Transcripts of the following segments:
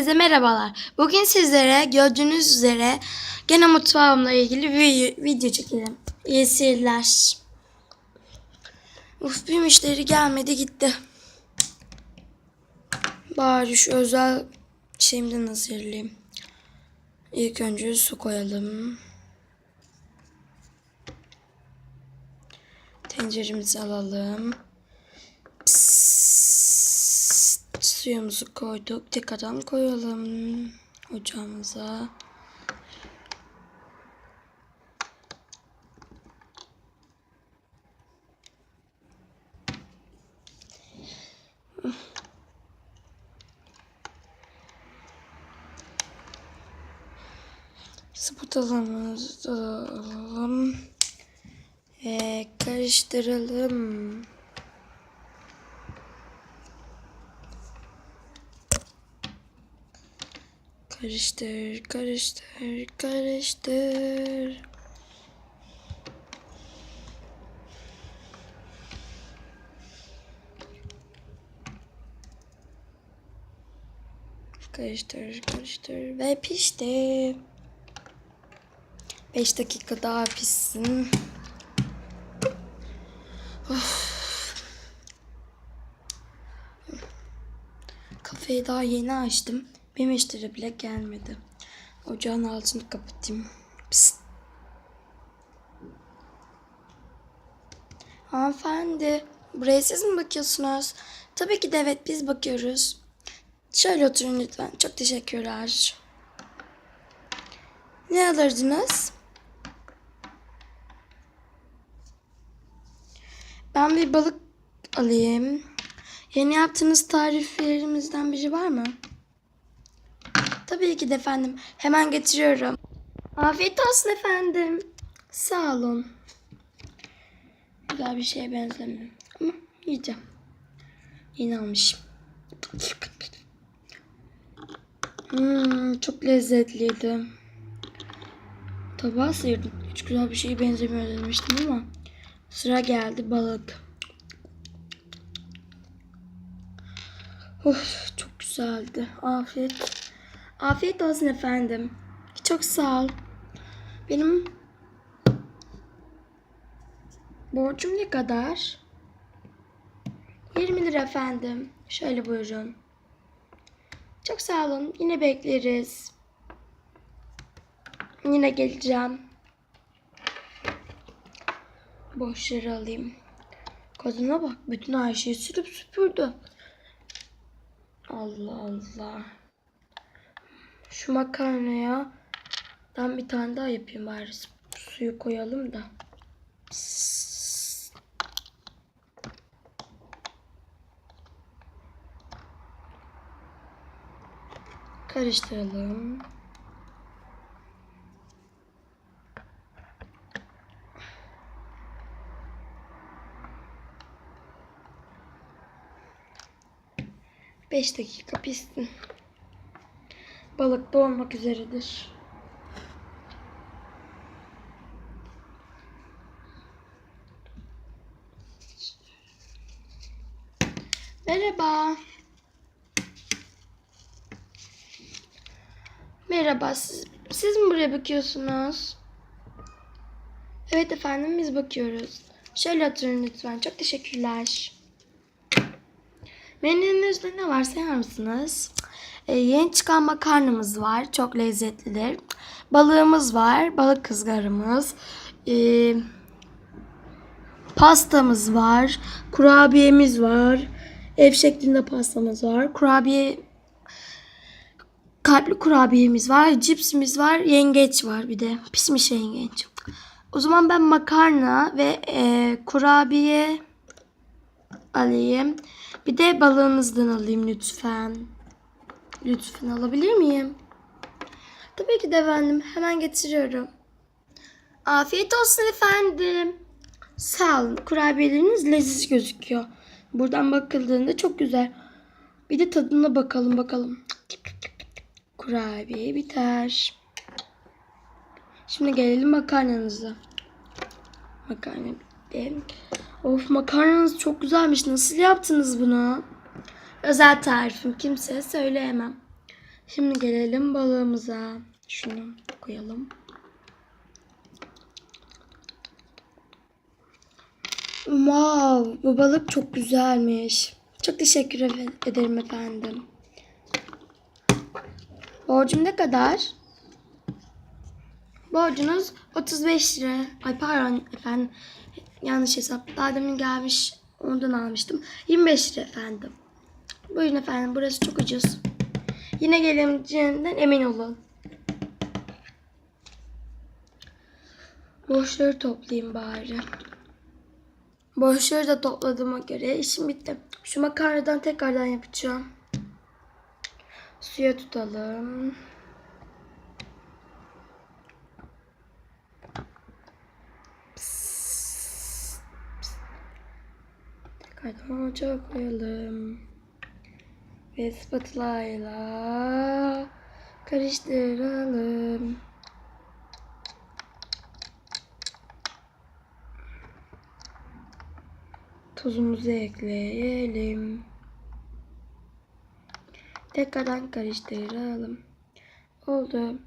Herkese merhabalar. Bugün sizlere gördüğünüz üzere gene mutfağımla ilgili bir video çekelim. İyi seyirler. Uf bir müşteri gelmedi gitti. Bari şu özel şeyimden hazırlayayım. İlk önce su koyalım. Tenceremizi alalım. Psst, suyumuzu koyduk. Tekrardan koyalım ocağımıza. Spatalamızı alalım. Ve karıştıralım. Karıştır, karıştır, karıştır. Karıştır, karıştır ve pişti. 5 dakika daha pişsin. Kafeyi daha yeni açtım. Bir müşteri bile gelmedi. Ocağın altını kapatayım. Psst. Hanımefendi, buraya siz mi bakıyorsunuz? Tabii ki de evet biz bakıyoruz. Şöyle oturun lütfen. Çok teşekkürler. Ne alırdınız? Ben bir balık alayım. Yeni yaptığınız tariflerimizden biri var mı? Tabii ki de efendim. Hemen getiriyorum. Afiyet olsun efendim. Sağ olun. Güzel bir şeye benzemiyor. Ama yiyeceğim. Yeni almışım. Hmm, çok lezzetliydi. Tabağı sıyırdım. Hiç güzel bir şeye benzemiyor demiştim ama sıra geldi balık. Of çok güzeldi. Afiyet. Afiyet olsun efendim. Çok sağ ol. Benim borcum ne kadar? 20 lira efendim. Şöyle buyurun. Çok sağ olun. Yine bekleriz. Yine geleceğim. Boşları alayım. Kadına bak. Bütün her şeyi sürüp süpürdü. Allah Allah. Şu makarnaya ben bir tane daha yapayım bari. Suyu koyalım da. Karıştıralım. Beş dakika pişsin. Balık da olmak üzeredir. Merhaba. Merhaba. Siz, siz mi buraya bakıyorsunuz? Evet efendim biz bakıyoruz. Şöyle oturun lütfen. Çok teşekkürler. Menünüzde ne var sayar mısınız? Ee, yeni çıkan makarnamız var. Çok lezzetlidir. Balığımız var. Balık kızgarımız. Ee, pastamız var. Kurabiyemiz var. Ev şeklinde pastamız var. Kurabiye kalpli kurabiyemiz var. Cipsimiz var. Yengeç var bir de. Pişmiş yengeç. O zaman ben makarna ve e, kurabiye alayım. Bir de balığınızdan alayım lütfen. Lütfen alabilir miyim? Tabii ki de efendim. Hemen getiriyorum. Afiyet olsun efendim. Sağ olun. Kurabiyeleriniz leziz gözüküyor. Buradan bakıldığında çok güzel. Bir de tadına bakalım bakalım. Kurabiye biter. Şimdi gelelim makarnanıza. Makarna bitti. Of makarnanız çok güzelmiş. Nasıl yaptınız bunu? Özel tarifim. Kimseye söyleyemem. Şimdi gelelim balığımıza. Şunu koyalım. Wow, bu balık çok güzelmiş. Çok teşekkür ed- ederim efendim. Borcum ne kadar? Borcunuz 35 lira. Ay pardon efendim. Yanlış hesap. Daha demin gelmiş. Ondan almıştım. 25 lira efendim. Buyurun efendim. Burası çok ucuz. Yine geleceğinden emin olun. Borçları toplayayım bari. Borçları da topladığıma göre işim bitti. Şu makarnadan tekrardan yapacağım. Suya tutalım. Psst, psst. Tekrardan ocağa koyalım. Ve spatulayla karıştıralım. Tuzumuzu ekleyelim. Tekrardan karıştıralım. Oldu.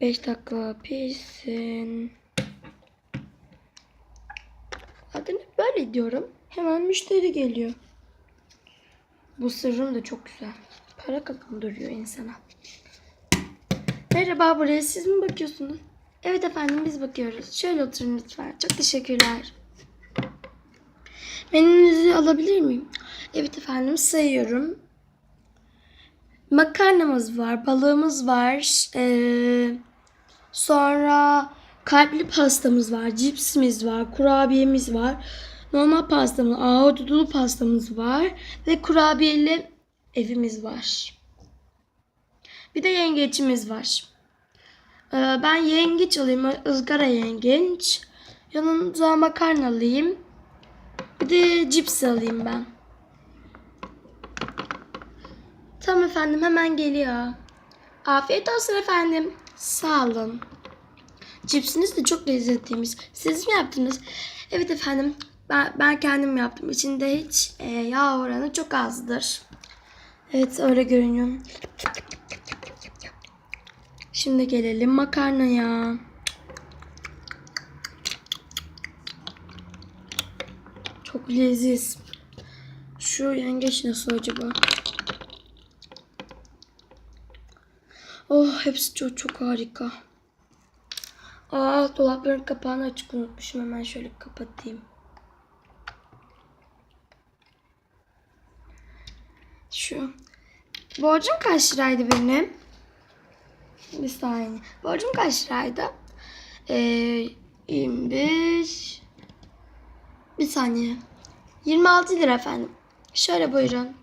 5 dakika pişsin. Zaten böyle diyorum. Hemen müşteri geliyor. Bu sırrım da çok güzel. Para kazandırıyor insana. Merhaba buraya siz mi bakıyorsunuz? Evet efendim biz bakıyoruz. Şöyle oturun lütfen. Çok teşekkürler. Menünüzü alabilir miyim? Evet efendim sayıyorum. Makarnamız var, balığımız var. Ee, sonra kalpli pastamız var, cipsimiz var, kurabiyemiz var. Normal pastamız, ahududulu pastamız var ve kurabiyeli evimiz var. Bir de yengeçimiz var. Ee, ben yengeç alayım, ızgara yengeç. Yanında makarna alayım. Bir de cips alayım ben. Tamam efendim hemen geliyor. Afiyet olsun efendim. Sağ olun. Cipsiniz de çok lezzetliymiş. Siz mi yaptınız? Evet efendim. Ben, ben kendim yaptım. İçinde hiç e, yağ oranı çok azdır. Evet öyle görünüyor. Şimdi gelelim makarnaya. Çok leziz. Şu yengeç nasıl acaba? Oh hepsi çok çok harika. Aa dolapların kapağını açık unutmuşum. Hemen şöyle kapatayım. Şu. Borcum kaç liraydı benim? Bir saniye. Borcum kaç liraydı? Ee, 25 Bir saniye. 26 lira efendim. Şöyle buyurun.